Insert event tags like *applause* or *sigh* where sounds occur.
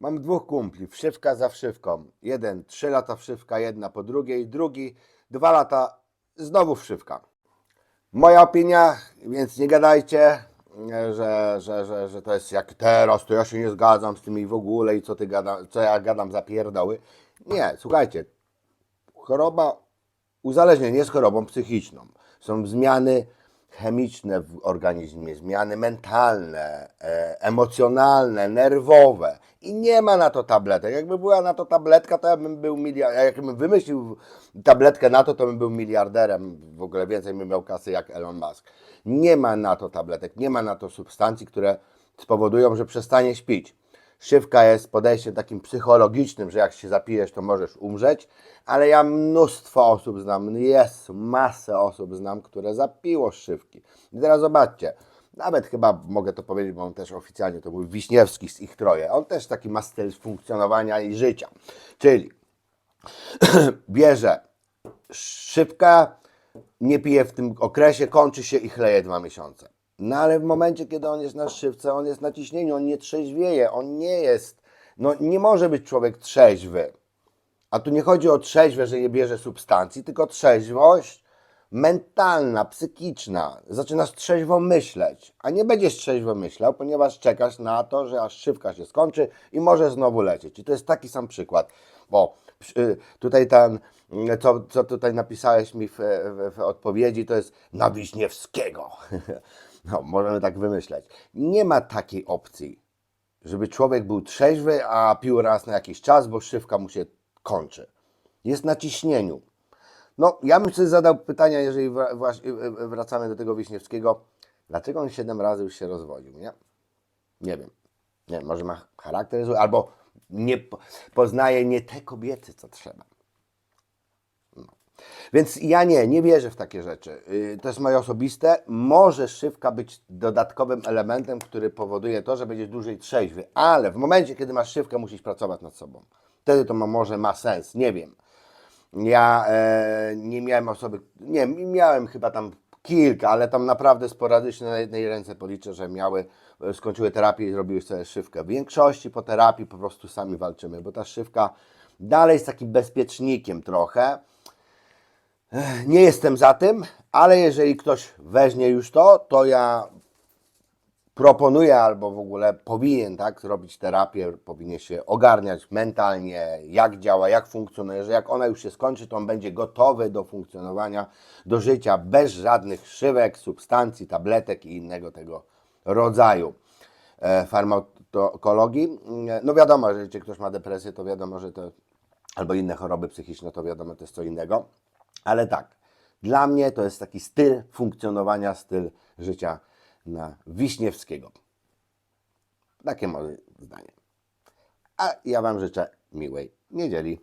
Mam dwóch kumpli, wszywka za wszywką. Jeden trzy lata wszywka, jedna po drugiej, drugi dwa lata znowu wszywka. Moja opinia, więc nie gadajcie, e, że, że, że, że to jest jak teraz, to ja się nie zgadzam z tymi w ogóle i co ty gada, co ja gadam za pierdoły. Nie, słuchajcie, choroba uzależnienie jest chorobą psychiczną. Są zmiany chemiczne w organizmie, zmiany mentalne, e, emocjonalne, nerwowe i nie ma na to tabletek. Jakby była na to tabletka, to ja bym był miliarderem. Jakbym wymyślił tabletkę na to, to bym był miliarderem. W ogóle więcej bym miał kasy jak Elon Musk. Nie ma na to tabletek, nie ma na to substancji, które spowodują, że przestanie śpić. Szywka jest podejściem takim psychologicznym, że jak się zapijesz, to możesz umrzeć, ale ja mnóstwo osób znam, jest masę osób znam, które zapiło szywki. I teraz zobaczcie, nawet chyba mogę to powiedzieć, bo on też oficjalnie to był Wiśniewski z ich troje. On też taki ma styl funkcjonowania i życia. Czyli *clears throat* bierze szybka, nie pije w tym okresie, kończy się i chleje dwa miesiące. No ale w momencie, kiedy on jest na szybce, on jest na ciśnieniu, on nie trzeźwieje, on nie jest, no nie może być człowiek trzeźwy. A tu nie chodzi o trzeźwe, że nie bierze substancji, tylko trzeźwość mentalna, psychiczna. Zaczynasz trzeźwo myśleć, a nie będziesz trzeźwo myślał, ponieważ czekasz na to, że aż szybka się skończy i może znowu lecieć. I to jest taki sam przykład, bo y, tutaj ten, y, co, co tutaj napisałeś mi w, w, w odpowiedzi, to jest na Wiśniewskiego. *laughs* No, możemy tak wymyśleć. Nie ma takiej opcji, żeby człowiek był trzeźwy, a pił raz na jakiś czas, bo szywka mu się kończy. Jest na ciśnieniu. No, ja bym sobie zadał pytania, jeżeli właśnie y, wracamy do tego Wiśniewskiego, dlaczego on siedem razy już się rozwodził, nie? Nie wiem. Nie może ma charakter zły, albo nie po- poznaje nie te kobiety, co trzeba. No. Więc ja nie, nie wierzę w takie rzeczy. Yy, To jest moje osobiste. Może szywka być dodatkowym elementem, który powoduje to, że będziesz dłużej trzeźwy, ale w momencie, kiedy masz szywkę, musisz pracować nad sobą. Wtedy to może ma sens, nie wiem. Ja e, nie miałem osoby, nie, miałem chyba tam kilka, ale tam naprawdę sporadycznie na jednej ręce policzę, że miały, e, skończyły terapię i zrobiły sobie szywkę. W większości po terapii po prostu sami walczymy, bo ta szywka dalej jest takim bezpiecznikiem trochę. Nie jestem za tym, ale jeżeli ktoś weźmie już to, to ja proponuję albo w ogóle powinien tak robić terapię, powinien się ogarniać mentalnie, jak działa, jak funkcjonuje, że jak ona już się skończy, to on będzie gotowy do funkcjonowania, do życia bez żadnych szywek, substancji, tabletek i innego tego rodzaju e, farmakologii. E, No wiadomo, że jeżeli ktoś ma depresję, to wiadomo, że to albo inne choroby psychiczne, to wiadomo, to jest co innego. Ale tak, dla mnie to jest taki styl funkcjonowania, styl życia na Wiśniewskiego. Takie moje zdanie. A ja Wam życzę miłej niedzieli.